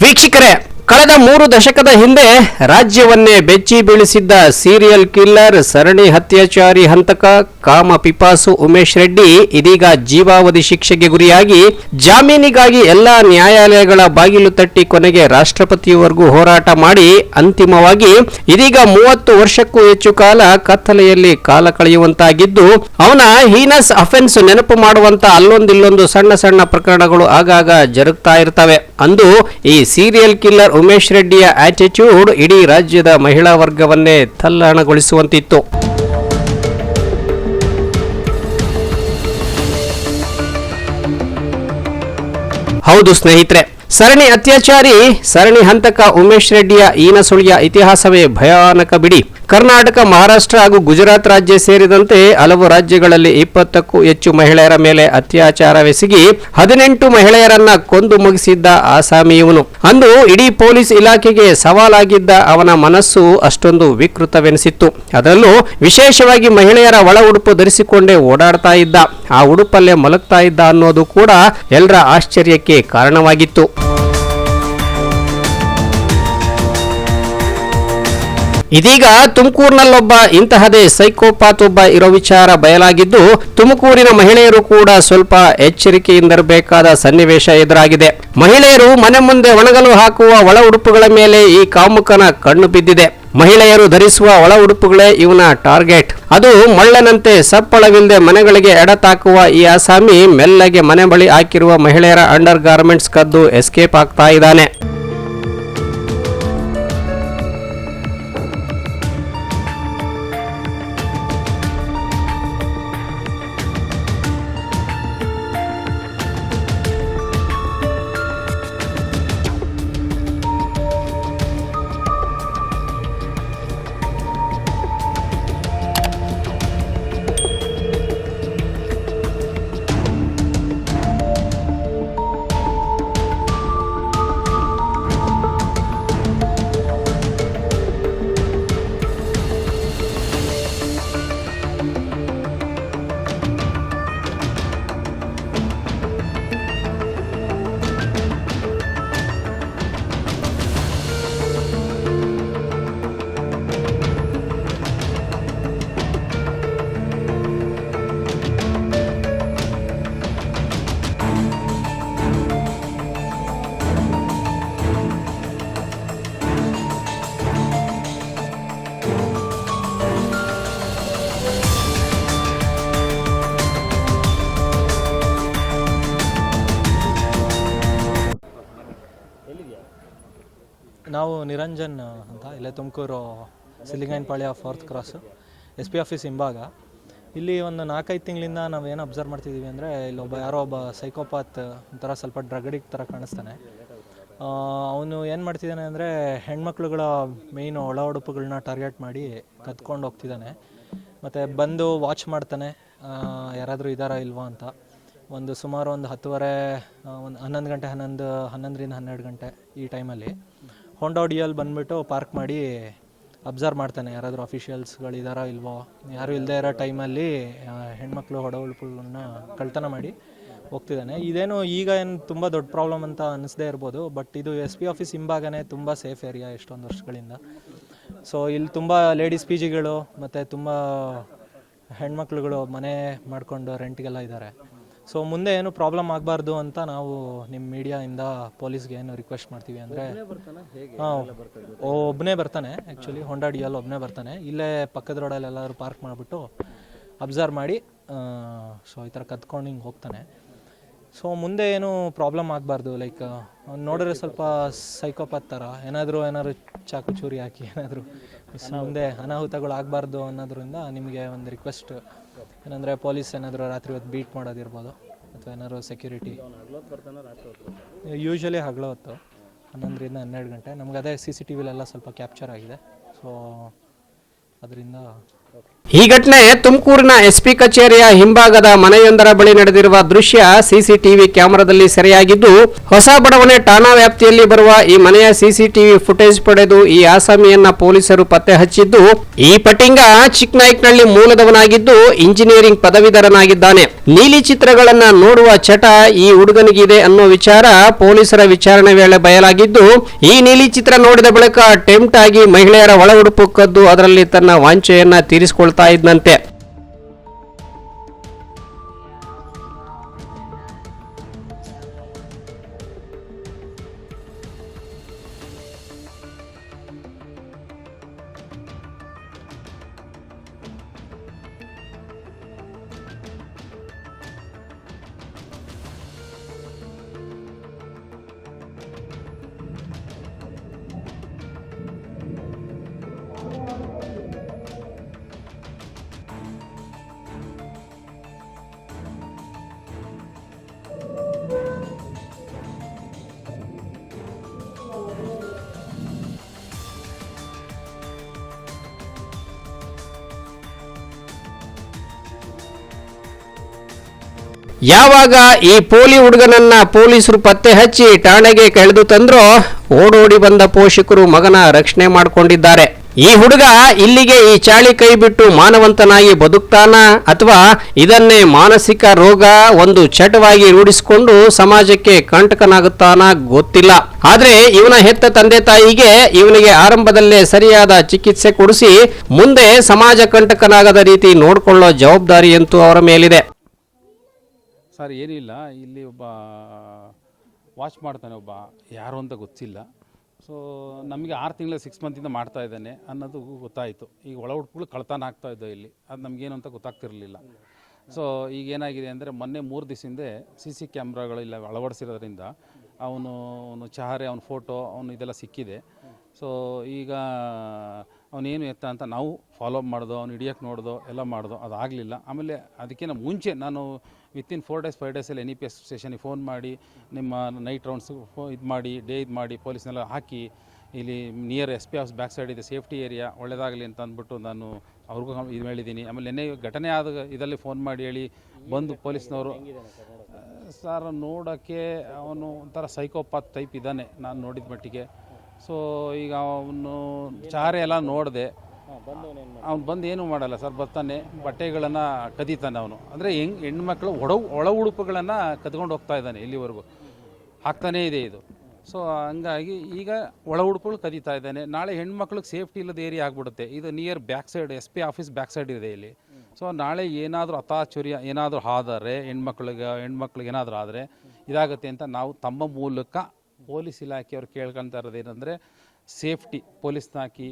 ವೀಕ್ಷಕರೇ ಕಳೆದ ಮೂರು ದಶಕದ ಹಿಂದೆ ರಾಜ್ಯವನ್ನೇ ಬೆಚ್ಚಿ ಬೀಳಿಸಿದ್ದ ಸೀರಿಯಲ್ ಕಿಲ್ಲರ್ ಸರಣಿ ಹತ್ಯಾಚಾರಿ ಹಂತಕ ಕಾಮ ಪಿಪಾಸು ಉಮೇಶ್ ರೆಡ್ಡಿ ಇದೀಗ ಜೀವಾವಧಿ ಶಿಕ್ಷೆಗೆ ಗುರಿಯಾಗಿ ಜಾಮೀನಿಗಾಗಿ ಎಲ್ಲಾ ನ್ಯಾಯಾಲಯಗಳ ಬಾಗಿಲು ತಟ್ಟಿ ಕೊನೆಗೆ ರಾಷ್ಟ್ರಪತಿಯವರೆಗೂ ಹೋರಾಟ ಮಾಡಿ ಅಂತಿಮವಾಗಿ ಇದೀಗ ಮೂವತ್ತು ವರ್ಷಕ್ಕೂ ಹೆಚ್ಚು ಕಾಲ ಕತ್ತಲೆಯಲ್ಲಿ ಕಾಲ ಕಳೆಯುವಂತಾಗಿದ್ದು, ಅವನ ಹೀನಸ್ ಅಫೆನ್ಸ್ ನೆನಪು ಮಾಡುವಂತ ಅಲ್ಲೊಂದಿಲ್ಲೊಂದು ಸಣ್ಣ ಸಣ್ಣ ಪ್ರಕರಣಗಳು ಆಗಾಗ ಜರುಗ್ತಾ ಇರ್ತವೆ. ಅಂದು ಈ ಸೀರಿಯಲ್ ಕಿಲ್ಲರ್ ಉಮೇಶ್ ರೆಡ್ಡಿಯ ಆಟಿಟ್ಯೂಡ್ ಇಡೀ ರಾಜ್ಯದ ಮಹಿಳಾ ವರ್ಗವನ್ನೇ ತಲ್ಲಣಗೊಳಿಸುವಂತಿತ್ತು. ಹೌದು ಸ್ನೇಹಿತರೆ ಸರಣಿ ಅತ್ಯಾಚಾರಿ, ಸರಣಿ ಹಂತಕ ಉಮೇಶ್ ರೆಡ್ಡಿಯ ಈನಸುಳಿಯ ಇತಿಹಾಸವೇ ಭಯಾನಕ ಬಿಡಿ. ಕರ್ನಾಟಕ, ಮಹಾರಾಷ್ಟ್ರ ಹಾಗೂ ಗುಜರಾತ್ ರಾಜ್ಯ ಸೇರಿದಂತೆ ಹಲವು ರಾಜ್ಯಗಳಲ್ಲಿ ಇಪ್ಪತ್ತಕ್ಕೂ ಹೆಚ್ಚು ಮಹಿಳೆಯರ ಮೇಲೆ ಅತ್ಯಾಚಾರವೆಸಗಿ ಹದಿನೆಂಟು ಮಹಿಳೆಯರನ್ನ ಕೊಂದು ಮುಗಿಸಿದ್ದ ಆಸಾಮಿ ಇವನು ಅಂದು ಇಡೀ ಪೊಲೀಸ್ ಇಲಾಖೆಗೆ ಸವಾಲಾಗಿದ್ದ ಅವನ ಮನಸ್ಸು ಅಷ್ಟೊಂದು ವಿಕೃತವೆನಿಸಿತ್ತು. ಅದರಲ್ಲೂ ವಿಶೇಷವಾಗಿ ಮಹಿಳೆಯರ ಒಳ ಉಡುಪು ಧರಿಸಿಕೊಂಡೇ ಓಡಾಡ್ತಾ ಇದ್ದ. ಆ ಉಡುಪಲ್ಲೇ ಮಲಗ್ತಾ ಇದ್ದ ಅನ್ನೋದು ಕೂಡ ಎಲ್ಲರ ಆಶ್ಚರ್ಯಕ್ಕೆ ಕಾರಣವಾಗಿತ್ತು. ಇದೀಗ ತುಮಕೂರಿನಲ್ಲೊಬ್ಬ, ಇಂತಹದೇ ಸೈಕೋಪಾತ್ ಒಬ್ಬ ಇರೋ ವಿಚಾರ ಬಯಲಾಗಿದ್ದು, ತುಮಕೂರಿನ ಮಹಿಳೆಯರು ಕೂಡ ಸ್ವಲ್ಪ ಎಚ್ಚರಿಕೆಯಿಂದಿರಬೇಕಾದ ಸನ್ನಿವೇಶ ಎದುರಾಗಿದೆ. ಮಹಿಳೆಯರು ಮನೆ ಮುಂದೆ ಒಣಗಲು ಹಾಕುವ ಒಳ ಉಡುಪುಗಳ ಮೇಲೆ ಈ ಕಾಮುಕನ ಕಣ್ಣು ಬಿದ್ದಿದೆ. ಮಹಿಳೆಯರು ಧರಿಸುವ ಒಳ ಉಡುಪುಗಳೇ ಇವನ ಟಾರ್ಗೆಟ್. ಅದು ಮಳ್ಳನಂತೆ ಸಪ್ಪಳವಿಲ್ಲದೆ ಮನೆಗಳಿಗೆ ಎಡತಾಕುವ ಈ ಆಸಾಮಿ ಮೆಲ್ಲಗೆ ಮನೆ ಬಳಿ ಹಾಕಿರುವ ಮಹಿಳೆಯರ ಅಂಡರ್ ಗಾರ್ಮೆಂಟ್ಸ್ ಕದ್ದು ಎಸ್ಕೇಪ್ ಆಗ್ತಾ ಇದ್ದಾನೆ. ನಾವು ನಿರಂಜನ್ ಅಂತ, ಇಲ್ಲೇ Tumakuru ಪಾಳಿಯ fourth cross S P office ಹಿಂಭಾಗ. ಇಲ್ಲಿ ಒಂದು ನಾಲ್ಕೈದು ತಿಂಗಳಿಂದ ನಾವು ಏನು ಅಬ್ಸರ್ವ್ ಮಾಡ್ತಿದ್ದೀವಿ ಅಂದರೆ ಇಲ್ಲೊಬ್ಬ ಯಾರೋ ಒಬ್ಬ ಸೈಕೋಪಾತ್ ಒಂಥರ ಸ್ವಲ್ಪ ಡ್ರಗಡಿಕ್ ಥರ ಕಾಣಿಸ್ತಾನೆ. ಅವನು ಏನು ಮಾಡ್ತಿದ್ದಾನೆ ಅಂದರೆ, ಹೆಣ್ಮಕ್ಳುಗಳ ಮೇಯ್ನು ಒಳ ಉಡುಪುಗಳನ್ನ ಟಾರ್ಗೆಟ್ ಮಾಡಿ ಕತ್ಕೊಂಡು ಹೋಗ್ತಿದ್ದಾನೆ ಮತ್ತು ಬಂದು ವಾಚ್ ಮಾಡ್ತಾನೆ ಯಾರಾದರೂ ಇದ್ದಾರಾ ಇಲ್ವಾ ಅಂತ. ಒಂದು ಸುಮಾರು ಒಂದು ಹತ್ತುವರೆ ಒಂದು ಹನ್ನೊಂದು ಗಂಟೆ, ಹನ್ನೊಂದು, ಹನ್ನೊಂದರಿಂದ ಹನ್ನೆರಡು ಗಂಟೆ ಈ ಟೈಮಲ್ಲಿ ಹೋಂಡಾ ಡಿಯಲ್ಲಿ ಬಂದುಬಿಟ್ಟು ಪಾರ್ಕ್ ಮಾಡಿ ಅಬ್ಸರ್ವ್ ಮಾಡ್ತಾನೆ. ಯಾರಾದರೂ ಅಫಿಷಿಯಲ್ಸ್ಗಳಿದಾರಾ ಇಲ್ವೋ, ಯಾರು ಇಲ್ಲದೆ ಇರೋ ಟೈಮಲ್ಲಿ ಹೆಣ್ಮಕ್ಳು ಹೊಡ ಉಳುಪುಗಳನ್ನ ಕಳ್ತನ ಮಾಡಿ ಹೋಗ್ತಿದ್ದಾನೆ. ಇದೇನು ಈಗ ಏನು ತುಂಬ ದೊಡ್ಡ ಪ್ರಾಬ್ಲಮ್ ಅಂತ ಅನಿಸದೇ ಇರ್ಬೋದು ಬಟ್ ಇದು ಎಸ್ ಪಿ ಆಫೀಸ್ ಹಿಂಭಾಗನೇ ತುಂಬ ಸೇಫ್ ಏರಿಯಾ ಎಷ್ಟೊಂದು ವರ್ಷಗಳಿಂದ. ಸೊ ಇಲ್ಲಿ ತುಂಬ ಲೇಡೀಸ್ ಪಿ ಜಿಗಳು ಮತ್ತು ತುಂಬ ಹೆಣ್ಮಕ್ಳುಗಳು ಮನೆ ಮಾಡಿಕೊಂಡು ರೆಂಟ್ಗೆಲ್ಲ ಇದ್ದಾರೆ ಸೊ ಮುಂದೆ ಏನು ಪ್ರಾಬ್ಲಮ್ ಆಗಬಾರ್ದು ಅಂತ ನಾವು ನಿಮ್ಮ ಮೀಡಿಯಾಯಿಂದ ಪೊಲೀಸ್ಗೆ ಏನು ರಿಕ್ವೆಸ್ಟ್ ಮಾಡ್ತೀವಿ ಅಂದರೆ ಹಾಂ ಒಬ್ಬನೇ ಬರ್ತಾನೆ ಆ್ಯಕ್ಚುಲಿ ಹೊಂಡಾ ಡಿಯಲ್ಲಿ ಒಬ್ಬನೇ ಬರ್ತಾನೆ. ಇಲ್ಲೇ ಪಕ್ಕದ ರೋಡಲ್ಲಿ ಎಲ್ಲಾದರೂ ಪಾರ್ಕ್ ಮಾಡಿಬಿಟ್ಟು ಅಬ್ಸರ್ವ್ ಮಾಡಿ ಸೊ ಈ ಥರ ಕತ್ಕೊಂಡು ಹಿಂಗೆ ಹೋಗ್ತಾನೆ. ಸೊ ಮುಂದೆ ಏನು ಪ್ರಾಬ್ಲಮ್ ಆಗಬಾರ್ದು ಲೈಕ್ ನೋಡಿದ್ರೆ ಸ್ವಲ್ಪ ಸೈಕೋಪಾತ್ ಥರ ಏನಾದರೂ ಏನಾದರೂ ಚಾಕು ಚೂರಿ ಹಾಕಿ ಏನಾದರೂ ಮುಂದೆ ಅನಾಹುತಗಳು ಆಗಬಾರ್ದು ಅನ್ನೋದ್ರಿಂದ ನಿಮಗೆ ಒಂದು ರಿಕ್ವೆಸ್ಟ್ ಏನಂದರೆ ಪೊಲೀಸ್ ಏನಾದರೂ ರಾತ್ರಿ ಹೊತ್ತು ಬೀಟ್ ಮಾಡೋದಿರ್ಬೋದು. ಅಥವಾ ಏನಾದ್ರು ಸೆಕ್ಯೂರಿಟಿ ಯೂಶ್ವಲಿ ಹಗಲ ಹೊತ್ತು ಹನ್ನೊಂದರಿಂದ ಹನ್ನೆರಡು ಗಂಟೆ. ನಮ್ಗೆ ಅದೇ ಸಿ ಸಿ ಟಿ ವಿಲೆಲ್ಲ ಸ್ವಲ್ಪ ಕ್ಯಾಪ್ಚರ್ ಆಗಿದೆ. ಸೊ ಅದರಿಂದ ಈ ಘಟನೆ ತುಮಕೂರಿನ ಎಸ್ಪಿ ಕಚೇರಿಯ ಹಿಂಭಾಗದ ಮನೆಯೊಂದರ ಬಳಿ ನಡೆದಿರುವ ದೃಶ್ಯ ಸಿಸಿಟಿವಿ ಕ್ಯಾಮೆರಾದಲ್ಲಿ ಸೆರೆಯಾಗಿದ್ದು, ಹೊಸ ಬಡವಣೆ ಠಾಣಾ ವ್ಯಾಪ್ತಿಯಲ್ಲಿ ಬರುವ ಈ ಮನೆಯ ಸಿಸಿಟಿವಿ ಫುಟೇಜ್ ಪಡೆದು ಈ ಆಸಾಮಿಯನ್ನ ಪೊಲೀಸರು ಪತ್ತೆ ಹಚ್ಚಿದ್ದು, ಈ ಪಟಿಂಗ ಚಿಕ್ಕನಾಯ್ಕನಹಳ್ಳಿ ಮೂಲದವನಾಗಿದ್ದು ಇಂಜಿನಿಯರಿಂಗ್ ಪದವೀಧರನಾಗಿದ್ದಾನೆ. ನೀಲಿ ಚಿತ್ರಗಳನ್ನ ನೋಡುವ ಚಟ ಈ ಹುಡುಗನಿಗಿದೆ ಅನ್ನೋ ವಿಚಾರ ಪೊಲೀಸರ ವಿಚಾರಣೆ ವೇಳೆ ಬಯಲಾಗಿದ್ದು, ಈ ನೀಲಿ ಚಿತ್ರ ನೋಡಿದ ಬಳಿಕ ಟೆಂಪ್ಟ್ ಆಗಿ ಮಹಿಳೆಯರ ಒಳ ಉಡುಪು ಕದ್ದು ಅದರಲ್ಲಿ ತನ್ನ ವಾಂಛೆಯನ್ನ ತೀರಿಸಿಕೊಳ್ತಾ ಇದ್ದಂತೆ ಯಾವಾಗ ಈ ಪೋಲಿ ಹುಡುಗನನ್ನ ಪೊಲೀಸರು ಪತ್ತೆ ಹಚ್ಚಿ ಠಾಣೆಗೆ ಕಳೆದು ತಂದ್ರೋ ಓಡೋಡಿ ಬಂದ ಪೋಷಕರು ಮಗನ ರಕ್ಷಣೆ ಮಾಡಿಕೊಂಡಿದ್ದಾರೆ. ಈ ಹುಡುಗ ಇಲ್ಲಿಗೆ ಈ ಚಾಳಿ ಕೈ ಬಿಟ್ಟು ಮಾನವಂತನಾಗಿ ಬದುಕ್ತಾನ ಅಥವಾ ಇದನ್ನೇ ಮಾನಸಿಕ ರೋಗ ಒಂದು ಚಟವಾಗಿ ರೂಢಿಸಿಕೊಂಡು ಸಮಾಜಕ್ಕೆ ಕಂಟಕನಾಗುತ್ತಾನ ಗೊತ್ತಿಲ್ಲ. ಆದ್ರೆ ಇವನ ಹೆತ್ತ ತಂದೆ ತಾಯಿಗೆ ಇವನಿಗೆ ಆರಂಭದಲ್ಲೇ ಸರಿಯಾದ ಚಿಕಿತ್ಸೆ ಕೊಡಿಸಿ ಮುಂದೆ ಸಮಾಜ ಕಂಟಕನಾಗದ ರೀತಿ ನೋಡಿಕೊಳ್ಳೋ ಜವಾಬ್ದಾರಿ ಅಂತೂ ಅವರ ಮೇಲಿದೆ. ಸರ್ ಏನಿಲ್ಲ, ಇಲ್ಲಿ ಒಬ್ಬ ವಾಚ್ ಮಾಡ್ತಾನೆ ಒಬ್ಬ, ಯಾರು ಅಂತ ಗೊತ್ತಿಲ್ಲ. ಸೊ ನಮಗೆ ಆರು ತಿಂಗಳ ಸಿಕ್ಸ್ ಮಂತಿಂದ ಮಾಡ್ತಾ ಇದ್ದಾನೆ ಅನ್ನೋದು ಗೊತ್ತಾಯಿತು. ಈಗ ಒಳ ಹುಡುಕಗಳು ಕಳ್ತನ ಆಗ್ತಾ ಇದ್ದೋ ಇಲ್ಲಿ, ಅದು ನಮಗೇನು ಅಂತ ಗೊತ್ತಾಗ್ತಿರಲಿಲ್ಲ. ಸೊ ಈಗ ಏನಾಗಿದೆ ಅಂದರೆ ಮೊನ್ನೆ ಮೂರು ದಿವಸದಿಂದ ಸಿ ಸಿ ಕ್ಯಾಮ್ರಾಗಳು ಇಲ್ಲ ಅಳವಡಿಸಿರೋದ್ರಿಂದ ಅವನು ಅವನು ಚಹರೆ, ಅವನ ಫೋಟೋ ಅವನು ಇದೆಲ್ಲ ಸಿಕ್ಕಿದೆ. ಸೊ ಈಗ ಅವನೇನು ಎತ್ತ ಅಂತ ನಾವು ಫಾಲೋ ಮಾಡ್ದೋ, ಅವ್ನು ಹಿಡಿಯೋಕ್ಕೆ ನೋಡ್ದೋ, ಎಲ್ಲ ಮಾಡ್ದೋ, ಅದಾಗಲಿಲ್ಲ. ಆಮೇಲೆ ಅದಕ್ಕಿಂತ ಮುಂಚೆ ನಾನು ವಿತಿನ್ ಫೋರ್ ಡೇಸ್ ಫೈವ್ ಡೇಸಲ್ಲಿ ಎನ್ ಇ ಪಿ ಎಸ್ ಸ್ಟೇಷನಿಗೆ ಫೋನ್ ಮಾಡಿ, ನಿಮ್ಮ ನೈಟ್ ರೌಂಡ್ಸ್ ಇದು ಮಾಡಿ ಡೇ ಇದು ಮಾಡಿ ಪೊಲೀಸ್ನೆಲ್ಲ ಹಾಕಿ, ಇಲ್ಲಿ near S P of back side ಇದೆ ಸೇಫ್ಟಿ ಏರಿಯಾ ಒಳ್ಳೆಯದಾಗಲಿ ಅಂತ ಅಂದ್ಬಿಟ್ಟು ನಾನು ಅವ್ರಿಗೂ ಇದು ಹೇಳಿದ್ದೀನಿ. ಆಮೇಲೆ ನೆನ್ನೆ ಘಟನೆ ಆದ ಇದರಲ್ಲಿ ಫೋನ್ ಮಾಡಿ ಹೇಳಿ, ಬಂದು ಪೊಲೀಸ್ನವರು ಸರ್ ನೋಡೋಕ್ಕೆ ಅವನು ಒಂಥರ ಸೈಕೋಪಾತ್ ಟೈಪ್ ಇದ್ದಾನೆ, ನಾನು ನೋಡಿದ ಮಟ್ಟಿಗೆ. ಸೊ ಈಗ ಅವನು ಚಾರೆ ಎಲ್ಲ ನೋಡಿದೆ. ಅವ್ನು ಬಂದು ಏನೂ ಮಾಡಲ್ಲ ಸರ್, ಬರ್ತಾನೆ, ಬಟ್ಟೆಗಳನ್ನು ಕದೀತಾನೆ ಅವನು. ಅಂದರೆ ಹೆಂಗ್ ಹೆಣ್ಮಕ್ಳು ಒಡ, ಒಳ ಉಡುಪುಗಳನ್ನು ಕದ್ಕೊಂಡು ಹೋಗ್ತಾ ಇದ್ದಾನೆ ಇಲ್ಲಿವರೆಗೂ. ಹಾಕ್ತಾನೇ ಇದೆ ಇದು. ಸೊ ಹಂಗಾಗಿ ಈಗ ಒಳ ಉಡುಪುಗಳು ಕದೀತಾ ಇದ್ದಾನೆ. ನಾಳೆ ಹೆಣ್ಮಕ್ಳಿಗೆ ಸೇಫ್ಟಿ ಇಲ್ಲದ ಏರಿಯಾ ಆಗ್ಬಿಡುತ್ತೆ. ಇದು near back side S P office back side ಇದೆ ಇಲ್ಲಿ. ಸೊ ನಾಳೆ ಏನಾದರೂ ಅತಾಚುರ್ಯ ಏನಾದರೂ ಆದರೆ ಹೆಣ್ಮಕ್ಳಿಗೆ ಹೆಣ್ಮಕ್ಳಿಗೆ ಏನಾದರೂ ಆದರೆ ಇದಾಗುತ್ತೆ ಅಂತ ನಾವು ತಮ್ಮ ಮೂಲಕ ಪೊಲೀಸ್ ಇಲಾಖೆಯವ್ರು ಕೇಳ್ಕೊಳ್ತಾ ಇರೋದು ಏನಂದರೆ ಸೇಫ್ಟಿ ಪೊಲೀಸ್ನ ಹಾಕಿ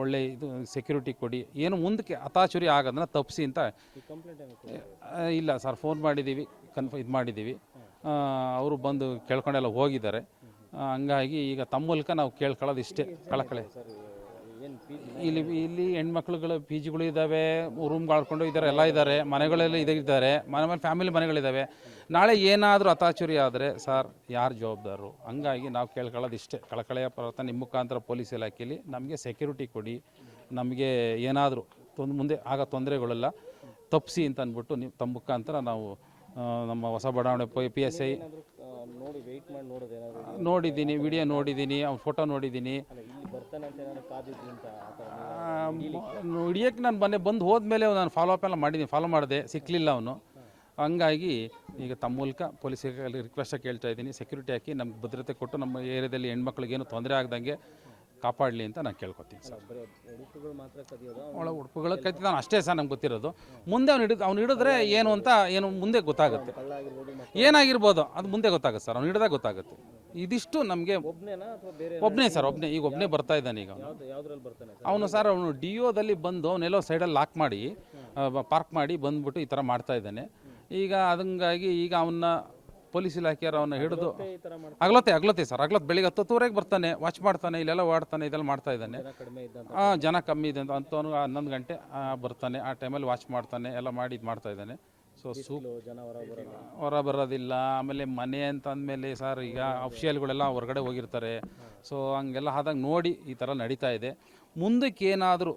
ಒಳ್ಳೆ ಇದು ಸೆಕ್ಯೂರಿಟಿ ಕೊಡಿ. ಏನು ಮುಂದಕ್ಕೆ ಅತಾಚುರಿ ಆಗೋದನ್ನ ತಪ್ಪಿಸಿ ಅಂತ ಇಲ್ಲ ಸರ್, ಫೋನ್ ಮಾಡಿದ್ದೀವಿ, ಕನ್ಫ, ಇದು ಮಾಡಿದ್ದೀವಿ. ಅವರು ಬಂದು ಕೇಳ್ಕೊಂಡೆಲ್ಲ ಹೋಗಿದ್ದಾರೆ. ಹಂಗಾಗಿ ಈಗ ತಮ್ಮ ಮೂಲಕ ನಾವು ಕೇಳ್ಕೊಳ್ಳೋದು ಇಷ್ಟೇ, ಕಳಕಳೆ. ಇಲ್ಲಿ ಇಲ್ಲಿ ಹೆಣ್ಮಕ್ಳುಗಳು ಪಿ ಜಿಗಳು ಇದ್ದಾವೆ ರೂಮ್ಗಳು ಹಾಕೊಂಡು ಇದ್ದಾರೆ ಎಲ್ಲ ಇದ್ದಾರೆ ಮನೆಗಳೆಲ್ಲ ಇದ್ದಾರೆ ಮನೆ ಮೇಲೆ ಫ್ಯಾಮಿಲಿ ಮನೆಗಳಿದ್ದಾವೆ ನಾಳೆ ಏನಾದರೂ ಅತಾಚುರಿ ಆದರೆ, ಸರ್, ಯಾರು ಜವಾಬ್ದಾರರು? ಹಂಗಾಗಿ ನಾವು ಕೇಳ್ಕೊಳ್ಳೋದು ಇಷ್ಟೇ. ಕಳಕಳೆಯ ಪರ್ವತ ನಿಮ್ಮ ಮುಖಾಂತರ ಪೊಲೀಸ್ ಇಲಾಖೆಯಲ್ಲಿ ನಮಗೆ ಸೆಕ್ಯೂರಿಟಿ ಕೊಡಿ. ನಮಗೆ ಏನಾದರೂ ತೊಂದ್ ಮುಂದೆ ಆಗ ತೊಂದರೆಗಳೆಲ್ಲ ತಪ್ಪಿಸಿ ಅಂತ ಅಂದ್ಬಿಟ್ಟು ನೀವು ತಮ್ಮ ಮುಖಾಂತರ ನಾವು ನಮ್ಮ ಹೊಸ ಬಡಾವಣೆ ಪಿ ಎಸ್ ಐ ನೋಡಿದ್ದೀನಿ, ವಿಡಿಯೋ ನೋಡಿದ್ದೀನಿ ಅವ್ನ ಫೋಟೋ ನೋಡಿದ್ದೀನಿ. ಹಿಡಿಯೋಕ್ಕೆ ನಾನು ಮೊನ್ನೆ ಬಂದು ಹೋದ್ಮೇಲೆ ನಾನು ಫಾಲೋ ಅಪ್ ಎಲ್ಲ ಮಾಡಿದ್ದೀನಿ ಫಾಲೋ ಮಾಡಿದೆ ಸಿಕ್ಕಲಿಲ್ಲ ಅವನು. ಹಂಗಾಗಿ ಈಗ ತಮ್ಮ ಮೂಲಕ ಪೊಲೀಸಿಗೆ ರಿಕ್ವೆಸ್ಟ್ ಕೇಳ್ತಾ ಇದ್ದೀನಿ. ಸೆಕ್ಯೂರಿಟಿ ಹಾಕಿ ನಮ್ಗೆ ಭದ್ರತೆ ಕೊಟ್ಟು ನಮ್ಮ ಏರಿಯಾದಲ್ಲಿ ಹೆಣ್ಮಕ್ಳಿಗೆ ಏನು ತೊಂದರೆ ಆಗ್ದಂಗೆ ಕಾಪಾಡಲಿ ಅಂತ ನಾನು ಕೇಳ್ಕೊತೀನಿ ಸರ್. ಒಳ ಉಡುಪುಗಳ ಕತ್ತಿ ನಾನು ಅಷ್ಟೇ ಸರ್ ನಮ್ಗೆ ಗೊತ್ತಿರೋದು. ಮುಂದೆ ಅವ್ನು ಹಿಡಿದು ಅವ್ನು ಹಿಡಿದ್ರೆ ಏನು ಅಂತ ಏನು ಮುಂದೆ ಗೊತ್ತಾಗುತ್ತೆ. ಏನಾಗಿರ್ಬೋದು ಅದು ಮುಂದೆ ಗೊತ್ತಾಗುತ್ತೆ ಸರ್. ಅವ್ನು ಹಿಡಿದಾಗ ಗೊತ್ತಾಗುತ್ತೆ. ಇದಿಷ್ಟು ನಮಗೆ ಒಬ್ಬನೇ ಸರ್ ಒಬ್ಬನೇ ಈಗ ಒಬ್ಬನೇ ಬರ್ತಾ ಇದ್ದಾನೆ ಈಗ ಅವನು. ಸರ್? ಅವನು ಡಿ ಒದಲ್ಲಿ ಬಂದು ಅವನೆಲ್ಲೋ ಸೈಡಲ್ಲಿ ಲಾಕ್ ಮಾಡಿ ಪಾರ್ಕ್ ಮಾಡಿ ಬಂದ್ಬಿಟ್ಟು ಈ ಥರ ಮಾಡ್ತಾ ಇದ್ದಾನೆ. ಈಗ ಅದಂಗಾಗಿ ಈಗ ಅವನ್ನ ಪೊಲೀಸ್ ಇಲಾಖೆಯವರು ಅವನ್ನ ಹಿಡಿದು ಅಗ್ಲತ್ತೆ ಅಗ್ಲತ್ತೆ ಸರ್. ಅಗ್ಲತ್ ಬೆಳಿಗ್ಗೆ ಹತ್ತುವರೆಗೆ ಬರ್ತಾನೆ ವಾಚ್ ಮಾಡ್ತಾನೆ ಇಲ್ಲೆಲ್ಲ ಓಡ್ತಾನೆ ಇದೆಲ್ಲ ಮಾಡ್ತಾ ಇದ್ದಾನೆ. ಆ, ಜನ ಕಮ್ಮಿ ಇದೆ ಅಂತ ಅಂತವನು ಹನ್ನೊಂದು ಗಂಟೆ ಬರ್ತಾನೆ. ಆ ಟೈಮಲ್ಲಿ ವಾಚ್ ಮಾಡ್ತಾನೆ ಎಲ್ಲ ಮಾಡಿ ಇದು ಮಾಡ್ತಾ ಇದ್ದಾನೆ. ಸೊ ಜನ ಹೊರ ಬರೋದಿಲ್ಲ. ಆಮೇಲೆ ಮನೆ ಅಂತ ಅಂದಮೇಲೆ ಸರ್ ಈಗ ಅಫಿಷಿಯಲ್ಗಳೆಲ್ಲ ಹೊರಗಡೆ ಹೋಗಿರ್ತಾರೆ. ಸೊ ಹಂಗೆಲ್ಲ ಆದಾಗ ನೋಡಿ ಈ ಥರ ನಡೀತಾ ಇದೆ. ಮುಂದಕ್ಕೆ ಏನಾದರೂ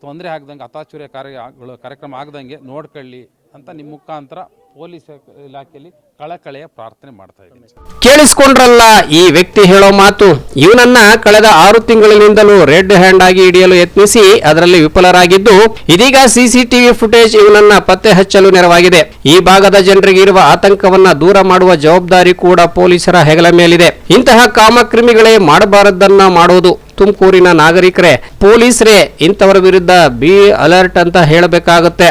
ತೊಂದರೆ ಆಗ್ದಂಗೆ ಅತಾಚುರ್ಯ ಕಾರ್ಯಗಳು ಕಾರ್ಯಕ್ರಮ ಆಗ್ದಂಗೆ ನೋಡ್ಕೊಳ್ಳಿ. ಅಂತ ನಿಮ್ಮ ಮುಖಾಂತರ ಪೊಲೀಸ್ ಇಲಾಖೆಯಲ್ಲಿ ಕಳಕಳೆಯ ಪ್ರಾರ್ಥನೆ ಮಾಡ್ತಾ ಇದ್ದೀನಿ. ಕೇಳಿಸ್ಕೊಂಡ್ರಲ್ಲ ಈ ವ್ಯಕ್ತಿ ಹೇಳೋ ಮಾತು. ಇವನನ್ನ ಕಳೆದ ಆರು ತಿಂಗಳಿನಿಂದಲೂ ರೆಡ್ ಹ್ಯಾಂಡ್ ಆಗಿ ಹಿಡಿಯಲು ಯತ್ನಿಸಿ ಅದರಲ್ಲಿ ವಿಫಲರಾಗಿದ್ದು, ಇದೀಗ ಸಿಸಿಟಿವಿ ಫುಟೇಜ್ ಇವನನ್ನ ಪತ್ತೆ ಹಚ್ಚಲು ನೆರವಾಗಿದೆ. ಈ ಭಾಗದ ಜನರಿಗೆ ಇರುವ ಆತಂಕವನ್ನ ದೂರ ಮಾಡುವ ಜವಾಬ್ದಾರಿ ಕೂಡ ಪೊಲೀಸರ ಹೆಗಲ ಮೇಲಿದೆ. ಇಂತಹ ಕಾಮಕ್ರಿಮಿಗಳೇ ಮಾಡಬಾರದನ್ನ ಮಾಡೋದು ತುಮಕೂರಿನ ನಾಗರಿಕರೇ. ಪೊಲೀಸರೇ ಇಂಥವರ ವಿರುದ್ಧ ಬಿ ಅಲರ್ಟ್ ಅಂತ ಹೇಳಬೇಕಾಗುತ್ತೆ.